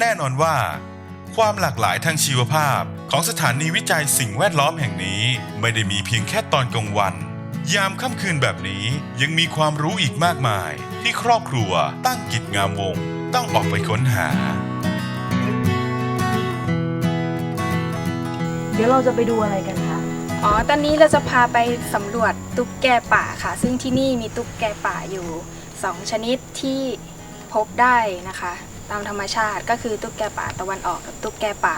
แน่นอนว่า ความหลากหลายทางชีวภาพของสถานีวิจัยสิ่งแวดล้อมแห่งนี้ ไม่ได้มีเพียงแค่ตอนกลางวัน ยามค่ำคืนแบบนี้ยังมีความรู้อีกมากมาย ที่ครอบครัวตั้งกิจงามวง ต้องออกไปค้นหา เดี๋ยวเราจะไปดูอะไรกันคะ อ๋อ ตอนนี้เราจะพาไปสำรวจตุ๊กแกป่าค่ะ ซึ่งที่นี่มีตุ๊กแกป่าอยู่ 2 ชนิดที่พบได้นะคะ ตามธรรมชาติ ก็คือตุ๊กแกป่าตะวันออกกับตุ๊กแกป่า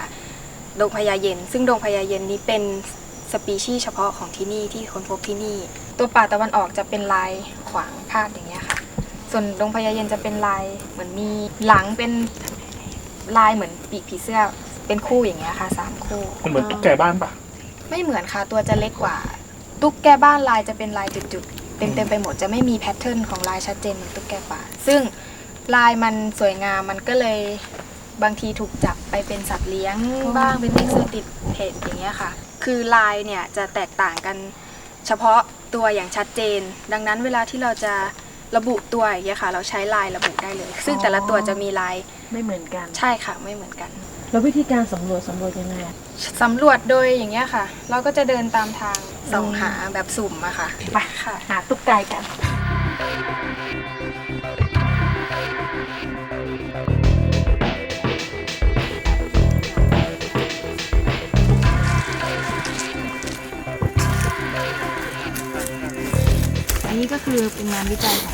ดงพญาเย็น ซึ่งดงพญาเย็นนี้เป็นสปีชีส์เฉพาะของที่นี่ที่ค้นพบที่นี่ ตัวป่าตะวันออกจะเป็นลายขวางพาดอย่างเงี้ยค่ะ ส่วนดงพญาเย็นจะเป็นลายเหมือนมีหลังเป็นลายเหมือนปีกผีเสื้อเป็นคู่อย่างเงี้ยค่ะสามคู่มันเหมือนตุ๊กแกบ้านปะไม่เหมือนค่ะตัวจะเล็กกว่า ตุ๊กแกบ้านลายจะเป็นลายจุดๆเต็มๆไปหมดจะไม่มีแพทเทิร์นของลายชัดเจนเหมือนตุ๊กแกป่า ซึ่ง ลายมันสวยงามมันก็เลยบางทีถูกจับไปเป็นสัตว์เลี้ยงบ้างเป็นเอ็กโซติดเพจอย่างเงี้ยค่ะ คือลายเนี่ยจะแตกต่างกันเฉพาะตัวอย่างชัดเจน ดังนั้นเวลาที่เราจะระบุตัวอย่างเงี้ยค่ะ เราใช้ลายระบุได้เลย ซึ่งแต่ละตัวจะมีลายไม่เหมือนกัน ใช่ค่ะไม่เหมือนกัน แล้ววิธีการสำรวจสำรวจยังไงอะสำรวจโดยอย่างเงี้ยค่ะ เราก็จะเดินตามทางส่องหาแบบสุ่มอะค่ะไปค่ะ หาตุ๊กไกกัน นนี้ก็คือเป็นงานวิจัยของ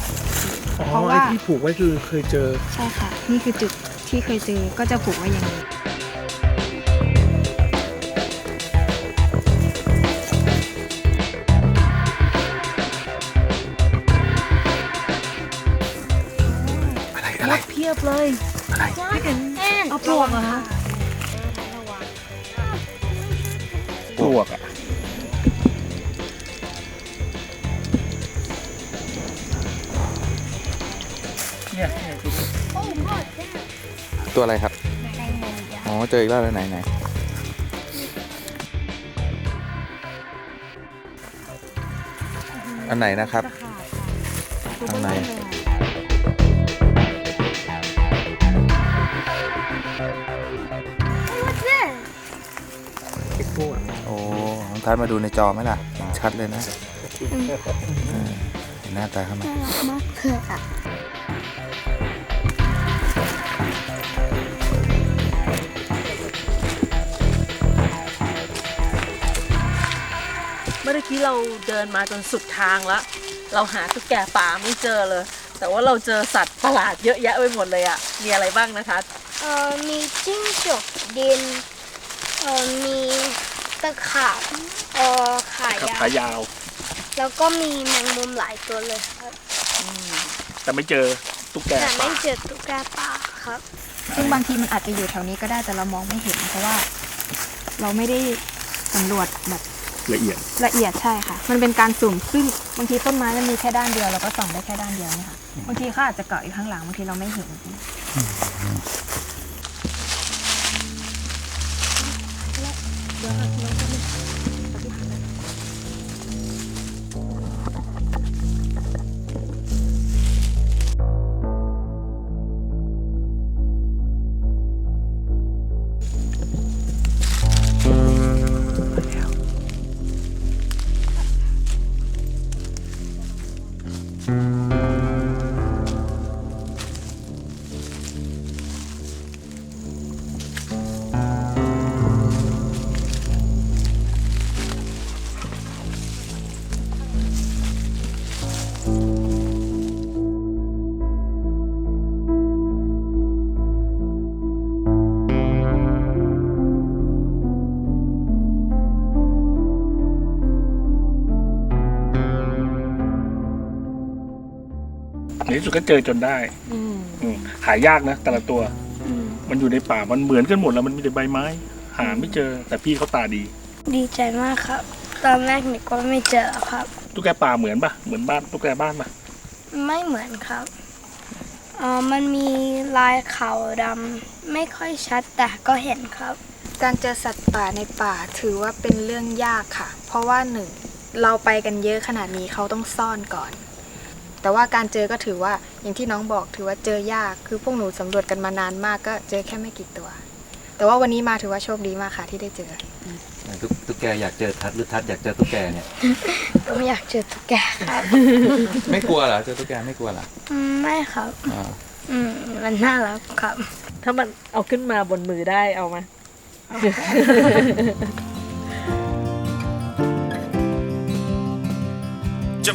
อ๋อเพราะไอ้ว่าที่ผูกไว้คือเคยเจอ ใช่ค่ะ นี่คือจุดที่เคยเจอก็จะผูกไว้อย่างนี้ อะไรอะไรเพียบเลยอะไรเอาปลวกเหรอคะปลวกอะ ตัวอะไรครับอ๋อเจออีกแล้วไหนไหนอันไหนนะครับข้างในพวกโอ้น้องทัดมาดูในจอไหมล่ะเห็นชัดเลยนะเออเห็นหน้าตาเข้ามาเมื่อกี้เราเดินมาจนสุดทางแล้วเราหาตุ๊กแกป่าไม่เจอเลย แต่ว่าเราเจอสัตว์ประหลาดเยอะแยะไปหมดเลยอะมีอะไรบ้างนะคะเอ่อมีจิ้งจกดินเอ่อมีตะขาบเอ่อขากับยาวขายาว แล้วก็มีแมงมุมหลายตัวเลยครับแต่ไม่เจอตุ๊กแกแต่ป่าไม่เจอตุ๊กแกป่าครับ ซึ่งบางทีมันอาจจะอยู่แถวนี้ก็ได้แต่เรามองไม่เห็น เพราะว่าเราไม่ได้สำรวจแบบ ละเอียด ละเอียดใช่ค่ะ มันเป็นการสุ่มซึ่งบางทีต้นไม้มันมีแค่ด้านเดียวเราก็ส่องได้แค่ด้านเดียวเนี่ยค่ะบางทีเขาอาจจะเกาะอยู่ข้างหลังบางทีเราไม่เห็น ในที่สุดก็เจอจนได้อืมอืมหายากนะ แต่ละตัวมันอยู่ในป่ามันเหมือนกันหมดแล้วมันมีแต่ใบไม้ หาไม่เจอแต่พี่เขาตาดีดีใจมากครับ ตอนแรกนึกว่าไม่เจอครับ ตุ๊กแกป่าเหมือนปะเหมือนบ้านตุ๊กแกบ้านปะไม่เหมือนครับเอ่อมันมีลายขาวดำไม่ค่อยชัดแต่ก็เห็นครับ การเจอสัตว์ป่าในป่าถือว่าเป็นเรื่องยากค่ะ เพราะว่าหนึ่งเราไปกันเยอะขนาดนี้เขาต้องซ่อนก่อน แต่ว่าการเจอก็ถือว่าอย่างที่น้องบอกถือว่าเจอยาก คือพวกหนูสำรวจกันมานานมากก็เจอแค่ไม่กี่ตัว แต่ว่าวันนี้มาถือว่าโชคดีมากค่ะที่ได้เจอตุ๊กตุ๊กแกอยากเจอทัดหรือทัดอยากเจอตุ๊กแกเนี่ย ก็ไม่อยากเจอตุ๊กแกครับไม่กลัวเหรอเจอตุ๊กแกไม่กลัวเหรออืมไม่ครับ อ่าอืมมันน่ารักครับ ถ้ามันเอาขึ้นมาบนมือได้เอามา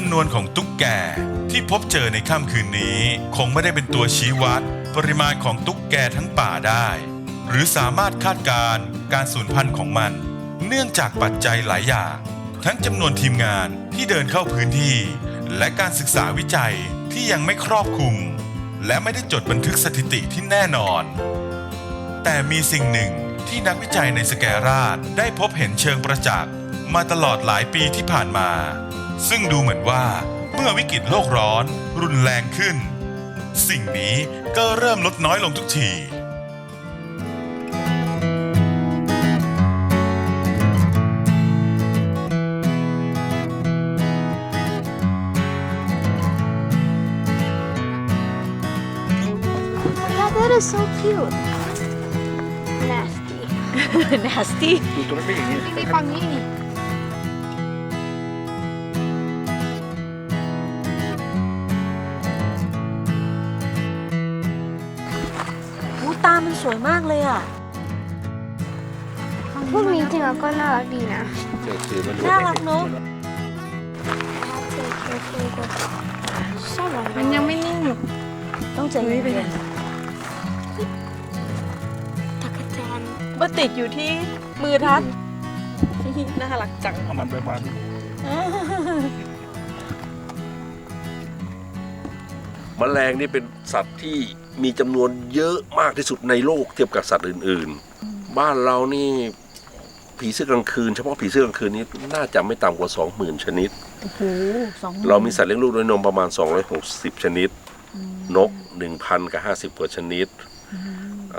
ำนวนของตุ๊กแกที่พบเจอในค่ำคืนนี้ คงไม่ได้เป็นตัวชี้วัด ปริมาณของตุ๊กแกทั้งป่าได้ หรือสามารถคาดการณ์การสูญพันธุ์ของมัน เนื่องจากปัจจัยหลายอย่าง ทั้งจำนวนทีมงานที่เดินเข้าพื้นที่ และการศึกษาวิจัยที่ยังไม่ครอบคลุม และไม่ได้จดบันทึกสถิติที่แน่นอน แต่มีสิ่งหนึ่งที่นักวิจัยในสแกราดได้พบเห็นเชิงประจักษ์มาตลอดหลายปีที่ผ่านมา ซึ่งดูเหมือนว่าเมื่อวิกฤตโลกร้อนรุนแรงขึ้น สิ่งนี้ก็เริ่มลดน้อยลงทุกที Yeah, that is so cute nasty nasty ดูตัวนั้นไม่อย่างนี้นี่ฟั ตามันสวยมากเลยอะพวกนี้จริงๆก็น่ารักดีนะเจอคือมันน่ารักเนอะมันยังไม่นิ่งต้องใจเย็นตะกแตนๆมาติดอยู่ที่มือทัดน่ารักจัง เอามันไปวาง มแมลงนี่เป็นสัตว์ที่มีจำนวนเยอะมากที่สุดในโลกเทียบกับสัตว์อื่นๆ บ้านเรานี่ผีเสื้อกลางคืนเฉพาะผีเสื้อกลางคืนนี้น่าจะไม่ต่ำกว่า 20,000 ชนิด โอ้โหสองเรามีสัตว์เลี้ยงลูกด้วยนมประมาณ 260 ชนิด นก 1,000 กับ 50 กว่าชนิด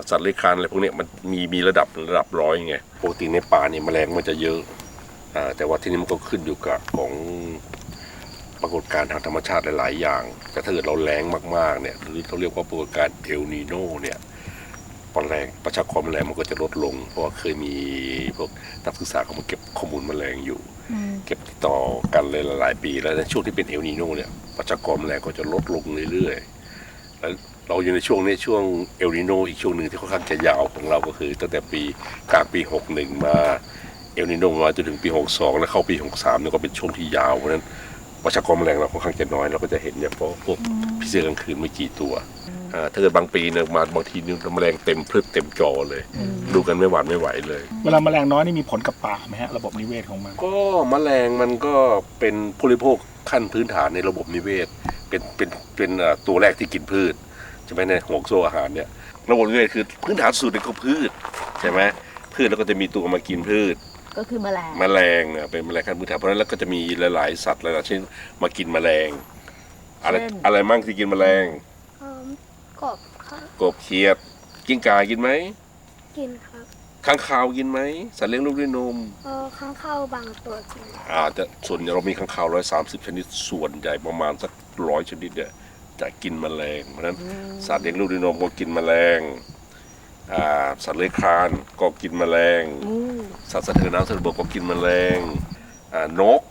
สัตว์เลื้อยคลานอะไรพวกเนี้ยมันมีมีระดับระดับร้อยไงปกติในป่าเนี่ยแมลงมันจะเยอะอ่าแต่ว่าที่นี่มันก็ขึ้นอยู่กับของ ปรากฏการณ์ทางธรรมชาติหลาย ๆ อย่างแต่ถ้าเกิดเราแรงมาก ๆ เนี่ยหรือเขาเรียกว่าปรากฏการณ์เอลนีโนเนี่ยแมลงประชากรแมลงมันก็จะลดลง เพราะว่าเคยมีพวกนักศึกษาเขามาเก็บข้อมูลแมลงอยู่ เก็บติดต่อกันเลยหลายๆปีแล้วในช่วงที่เป็นเอลนีโนเนี่ยประชากรแมลงก็จะลดลงเรื่อย ๆ แล้วเราอยู่ในช่วงนี้ช่วงเอลนีโนอีกช่วงหนึ่งที่ค่อนข้างจะยาวของเราก็คือ ตั้งแต่ปีกลางปี 61 มาเอลนีโนมาจนถึงปี 62 แล้วเข้าปี 63เนี่ยก็เป็นช่วงที่ยาวเพราะฉะนั้น ประชากรแมลงเราค่อนข้างจะน้อยเราก็จะเห็นเนี่ยเพราะพวกพิเศษกลางคืนไม่กี่ตัวอ่าถ้าเกิดบางปีเนี่ยมาบางทีเนี่ยแมลงเต็มพลึบเต็มจอเลย ดูกันไม่หวานไม่ไหวเลย เวลาแมลงน้อยนี่มีผลกับป่าไหมฮะระบบนิเวศของมัน ก็แมลงมันก็เป็นผู้บริโภคขั้นพื้นฐานในระบบนิเวศ เป็นเป็นเป็นเอ่อตัวแรกที่กินพืชใช่ไหมในห่วงโซ่อาหารเนี่ยระบบนิเวศคือพื้นฐานสุดเลยก็พืชใช่ไหมพืชแล้วก็จะมีตัวมากินพืช ก็คือแมลง แมลงอะเป็นแมลงขั้นพื้นฐานเพราะฉะนั้นแล้วก็จะมีหลายๆสัตว์หลายๆเช่นมากินแมลง อะไรเช่น อะไรมั่งที่กินแมลงเอิ่มกบครับกบเขียด กิ้งก่ากินไหมกินครับค้างคาวกินไหมสัตว์เลี้ยงลูกด้วยนม เออข้างเข้าวบางตัวกินอาจจะส่วนใหญ่เรามีข้างคาวร้อยสามสิบชนิดส่วนใหญ่ประมาณสักร้อยชนิดเนี่ยจะกินแมลง เพราะฉะนั้นสัตว์เลี้ยงลูกด้วยนมก็กินแมลงอ่าสัตว์เลื้อยคลานก็กินแมลง สัตว์สะเทินน้ำสะเทินบกก็กินแมลงอ่านก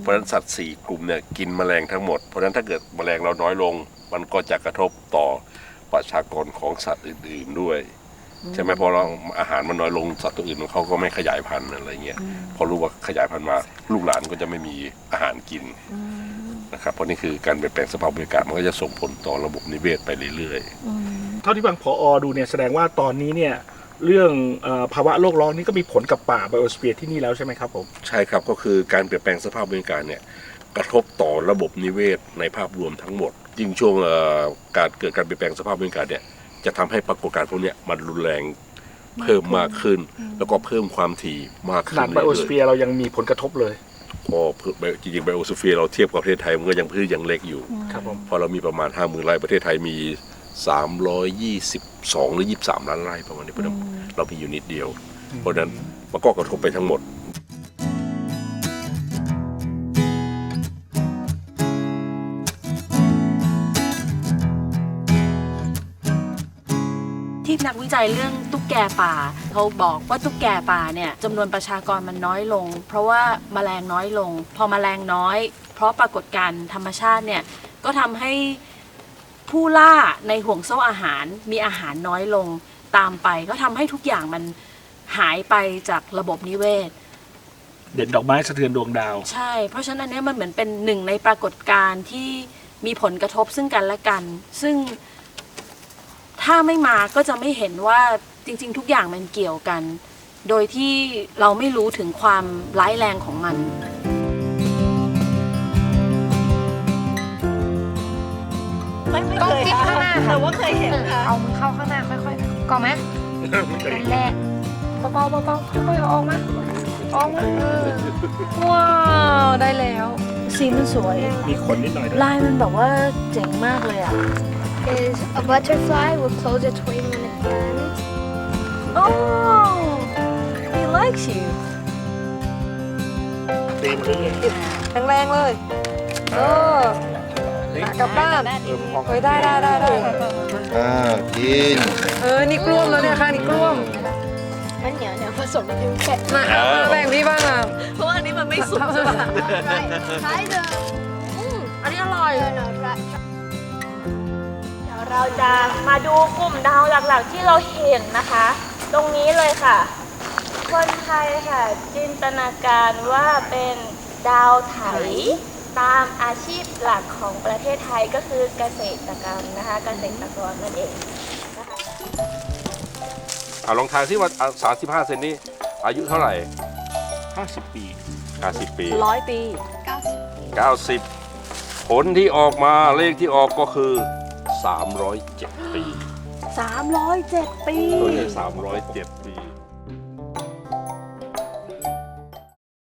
เพราะฉะนั้นสัตว์สี่กลุ่มเนี่ยกินแมลงทั้งหมด เพราะฉะนั้นถ้าเกิดแมลงเราน้อยลง มันก็จะกระทบต่อประชากรของสัตว์อื่น ๆด้วยใช่ไหมพอเราอาหารมันน้อยลงสัตว์ตัวอื่นเขาก็ไม่ขยายพันธุ์อะไรเงี้ยพอรู้ว่าขยายพันธุ์มา ลูกหลานก็จะไม่มีอาหารกินนะครับเพราะนี่คือการเปลี่ยนแปลงสภาพบรรยากาศมันก็จะส่งผลต่อระบบนิเวศไปเรื่อยๆเท่าที่ฟังพออดูเนี่ยแสดงว่าตอนนี้เนี่ย เรื่องเออภาวะโลกร้อนนี่ก็มีผลกับป่าไบโอสเฟียร์ที่นี่แล้วใช่ไหมครับผม ใช่ครับก็คือการเปลี่ยนแปลงสภาพบรรยากาศเนี่ยกระทบต่อระบบนิเวศในภาพรวมทั้งหมด ยิ่งช่วงเอ่อการเกิดการเปลี่ยนแปลงสภาพบรรยากาศเนี่ยจะทำให้ปรากฏการณ์พวกเนี้ยมันรุนแรงเพิ่มมากขึ้น แล้วก็เพิ่มความถี่มากขขึ้นาดนไบโอสเรื่อยเฟียร์เรายังมีผลกระทบเลยๆก็เพิ่มจริงๆไบโอสเฟียร์เราเทียบกับประเทศไทยมันก็ยังพื้นยังเล็กอยู่ครับผมเพอเรามีประมาณ5 0,000ไร่ประเทศไทยมี 322 หรือ 23 ล้านไร่ประมาณนี้เพราะนั้นเรามีอยู่นิดเดียว เพราะนั้นมันก็กระทบไปทั้งหมดที่นักวิจัยเรื่องตุ๊กแกป่าเขาบอกว่าตุ๊กแกป่าเนี่ยจำนวนประชากรมันน้อยลง เพราะว่ามาแมลงน้อยลง พอมแมลงน้อย เพราะปรากฏการธรรมชาติเนี่ยก็ทำให้ ผู้ล่าในห่วงโซ่อาหารมีอาหารน้อยลงตามไป ก็ทำให้ทุกอย่างมันหายไปจากระบบนิเวศ เด็ดดอกไม้สะเทือนดวงดาว ใช่ เพราะฉะนั้นอันเนี้ยมันเหมือนเป็นหนึ่งในปรากฏการณ์ที่มีผลกระทบซึ่งกันและกัน ซึ่งถ้าไม่มาก็จะไม่เห็นว่าจริง ๆ ทุกอย่างมันเกี่ยวกัน โดยที่เราไม่รู้ถึงความร้ายแรงของมัน ไม่ไม่เคยต้องคิดข้างหน้าค่ะ แต่ว่าเคยเห็นค่ะเอามือเข้าข้างหน้าค่อยๆก่อนไหมนั่นแหละเบาๆเบาๆค่อยๆเอาออกมาออกมาเออว้าวได้แล้วสีมันสวย มีขนนิดหน่อยด้วยลายมันแบบว่าเจ๋งมากเลยอะ is a butterfly will close its wing when it lands. Oh he likes you ตีมเรื่อยแรงๆเลย เออ กลับบ้านเฮ้ยได้ได้ได้ได้อ่ากินเออนี่กล้วมแล้วเนี่ยค่ะนี่กล้วมมันเหนียวเหนียวผสมกับเผ็ดมาเอามาแบ่งพี่บ้างอะเพราะว่าอันนี้มันไม่สุกใช่ปะคล้ายเดิมอันนี้อร่อยเดี๋ยวเราเดี๋ยวเราจะมาดูกลุ่มดาวหลักๆที่เราเห็นนะคะ ตรงนี้เลยค่ะ คนไทยค่ะ จินตนาการว่าเป็นดาวไถ ตามอาชีพหลักของประเทศไทยก็คือเกษตรกรรมนะคะเกษตรกรนั่นเองเอาลองทายซิว่าสามสิบห้าเซนนี้ อายุเท่าไหร่50 ปี ห้าสิบปีร้อยปี เก้าสิบผลที่ออกมาเลขที่ออกก็คือสามร้อยเจ็ดปี307 ปี ตัวเลขสามร้อยเจ็ดปี